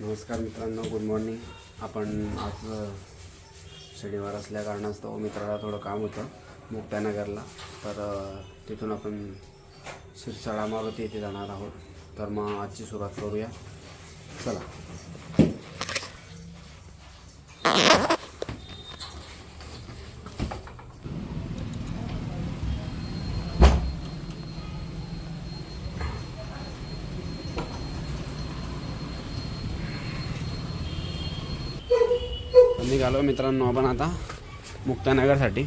नमस्कार मित्रांनो good morning आपण आज शनिवार असल्या कारणास्तव मित्राला थोडं काम होतं मुक्त्यानगरला तर तिथून आपण शिरसाळा मारुती येथे जाणार आहोत. तर मग आजची सुरुवात करूया. चला. निघालो मित्रांनो आपण आता मुक्तानगरसाठी.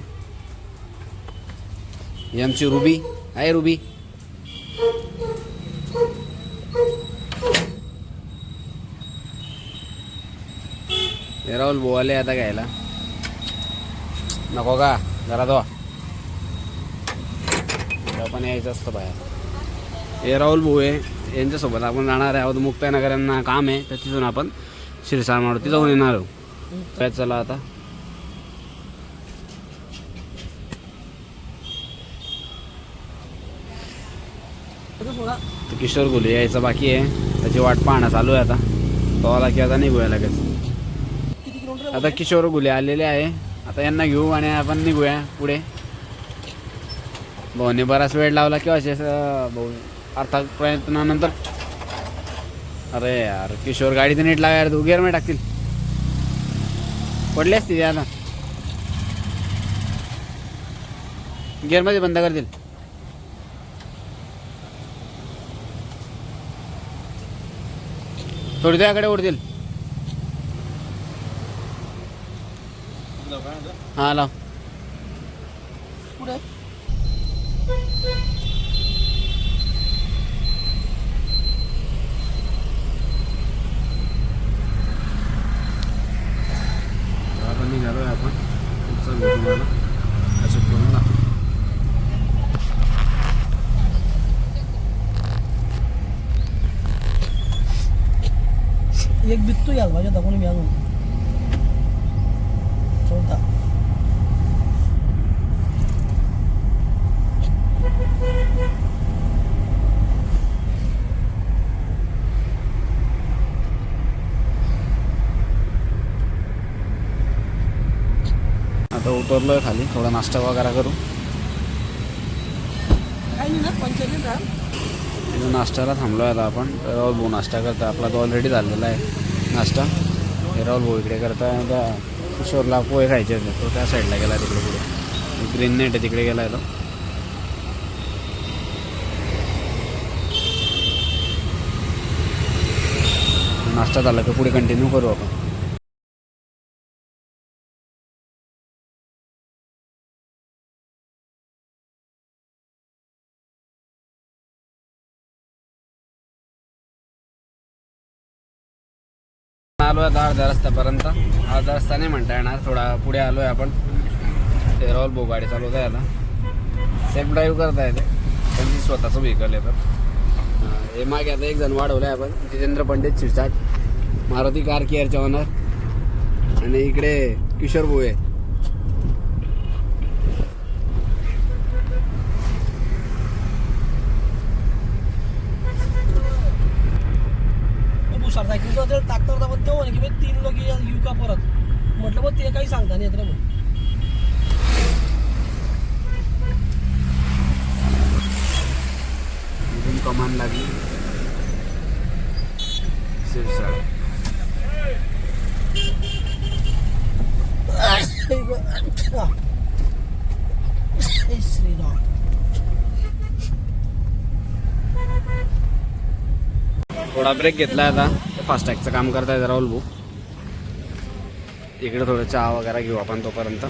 ही आमची रुबी. आहे रुबी. राहुल बोवाले आता घ्यायला. नको का? जरा तो पण यायचं असतं बाहेर. हे राहुल भाऊ आहे. यांच्यासोबत आपण जाणार आहे. आहोत मुक्तानगर यांना काम आहे. तर तिथून आपण शिरसाळ मारुती जाऊन येणार आहोत. काय चला आता? किशोर गुले यायचा बाकी आहे. त्याची वाट पाहणं चालू आहे आता. तो आला की आता निघूया लगेच. आता किशोर गुले आलेले आहे. आता यांना घेऊ आणि आपण निघूया पुढे. भाऊने बराच वेळ लावला किंवा असे भाऊ अर्थात प्रयत्नानंतर. अरे यार किशोर गाडी तर नीट लावा यार तू गिअरमध्ये टाकतील. पडली असती ती आता गिअरमध्ये बंद करतील. थोडी त्याकडे उडतील हा लाव. पुढे आपण निघालोय आपण पुढचा व्हिडिओ तुम्हाला अशोक करून दाखवू बित्तू याल माझ्या दाखवून मी अजून चौथा आता उतरलोय खाली थोडा नाश्ता वगैरे करू. नाश्त्याला थांबलोय आता आपण. भाऊ नाश्ता करता आपला तो ऑलरेडी झालेला आहे. नाश्ता. हे राहुल भाऊ इकडे करता त्या किशोरला पोहे खायचे होते. तो त्या साईडला गेला तिकडे पुढे. ग्रीन नेट आहे तिकडे गेला तो. नाश्ता झाला की पुढे कंटिन्यू करू आपण. आलो आहे अर्ध्या रस्त्यापर्यंत. अर्धा रस्ता नाही म्हणता येणार थोडा पुढे आलो आहे आपण. ते राहुल भाऊ गाडी चालवत आहे आता. सेफ ड्राईव्ह करता येते त्यांची स्वतःचं व्हेकल आहे तर. हे मागे आता एक जण वाढवलं आहे आपण. जितेंद्र पंडित शिरसाट. मारुती कार केअरचे ओनर आणि इकडे किशोर भाऊ आहे. भुसार सायकल तर टाकता होता पण तो म्हणे की बे तीन लोक येऊ का परत. म्हटलं मग ते काही सांगता नाही येत ना मग कमान लागली शिरसाट हे श्रीराम थोडा ब्रेक घेतला आता. फास्टॅगचं काम करतायत राहुल भाऊ इकडे थोडं चहा वगैरे घेऊ आपण तोपर्यंत.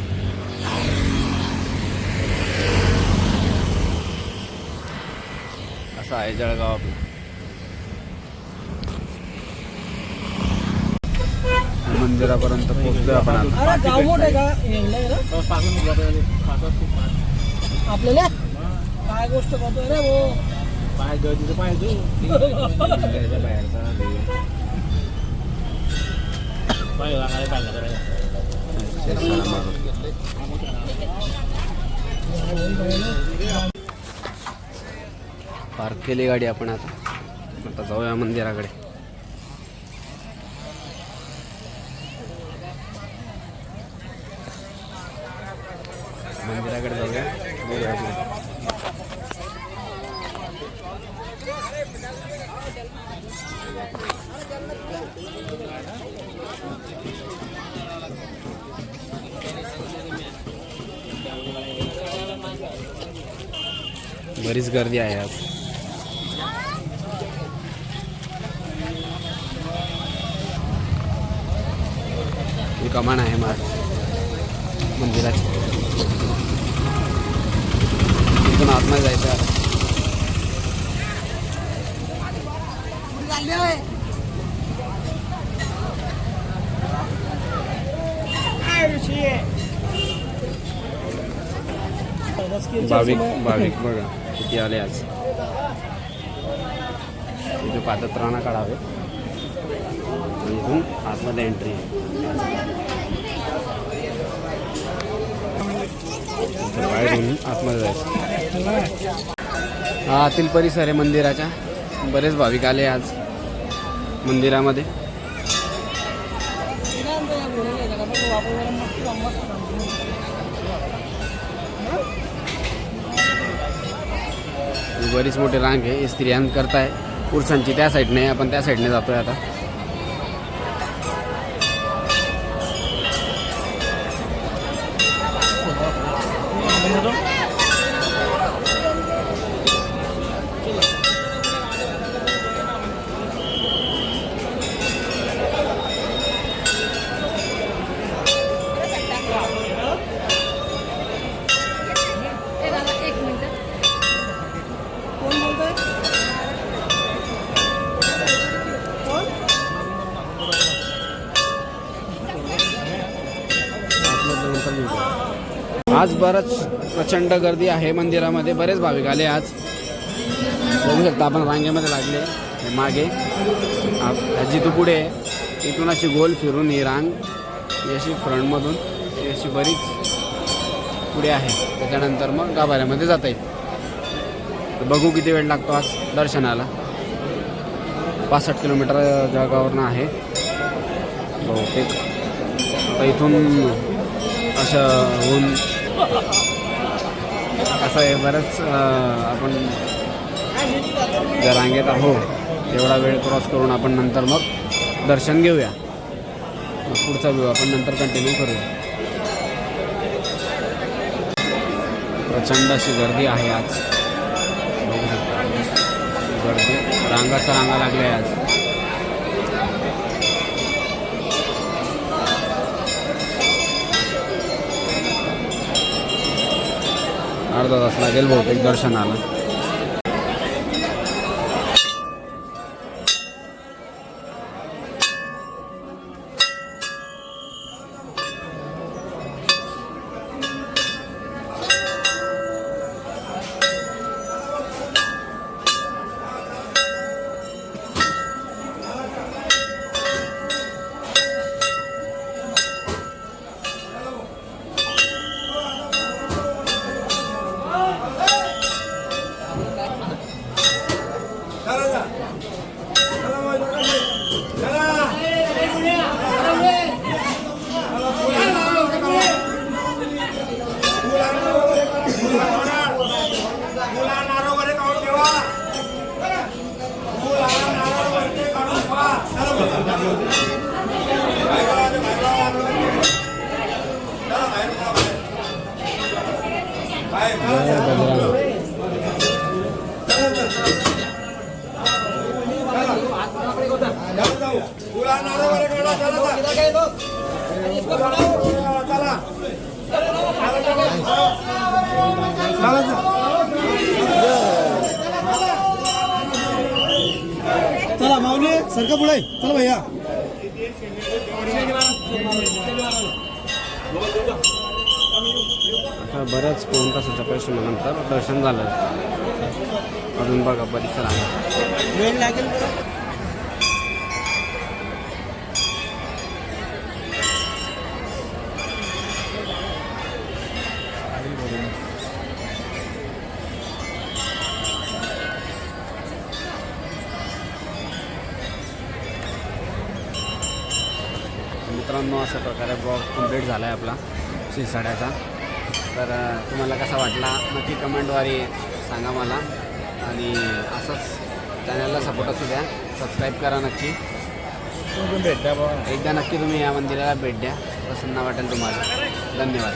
असं आहे जळगाव आपलं. मंदिरापर्यंत पोहोचलोय आपण आता. अरे गाव मोठं आहे का? एवढं आहे ना? आपल्याला? काय गोष्ट करतोय रे भाऊ? पाय तिथं पाय तू बाहेरचा हे पाय लागायला पाय लागायला पार्क केली गाडी आपण आता. आता जाऊया मंदिराकडे. बरीच गर्दी आहे आज. ही कमान आहे मा मंदिराची. इथून आतमध्ये जायचं. भाविक भाविक बघा किती आले आज. इथे राणा काढावे. आणि इथून आतमध्ये एंट्री आहे. इथं आतमध्ये जायचं. हा आतील परिसर आहे मंदिराच्या. बरेच भाविक आले आज. मंदिरामध्ये. बरीच मोठी रांग आहे स्त्रियां करताय. पुरुषांची त्या साईडने आपण त्या साईडने जातोय आता. एक आज बरंच प्रचंड गर्दी आहे मंदिरामध्ये. बरेच भाविक आले आज. बघू शकता आपण रांगेमध्ये लागले. मागे. आप- ह्याची तू पुढे आहे. इथून अशी गोल फिरून ही रांग. अशी फ्रंटमधून अशी बरीच पुढे आहे. त्याच्यानंतर मग गाभाऱ्यामध्ये जाता येईल. तर बघू किती वेळ लागतो आज दर्शनाला. पासष्ट किलोमीटर जगावरनं आहे. बहुतेक. आता इथून असं होऊन असं आहे बरंच आपण ज्या रांगेत आहो तेवढा वेळ क्रॉस करून आपण नंतर मग दर्शन घेऊया. मग पुढचा व्ह्यू आपण नंतर कंटिन्यू करूया. प्रचंड अशी गर्दी आहे आज. बघू शकता. गर्दी रांगाचा रांगा लागल्या आहे आज. अर्धा तास लागेल बहुतेक दर्शनाला. चला माऊली सरका पुढे. चला भैया. आता बऱ्याच पाऊण तासाच्या परिश्रमानंतर दर्शन झालं. अजून बघा परिसर आहे. वेळ लागेल मित्रांनो अशा प्रकारे ब्लॉग कंप्लीट झाला आहे आपला. शिरसाड्याचा. तर तुम्हाला कसा वाटला? नक्की कमेंटद्वारे सांगा मला. आणि असंच चॅनलला सपोर्ट असू द्या. सबस्क्राईब करा नक्की. भेट द्या एकदा नक्की तुम्ही या मंदिराला भेट द्या. प्रसन्न वाटेल तुम्हाला. धन्यवाद.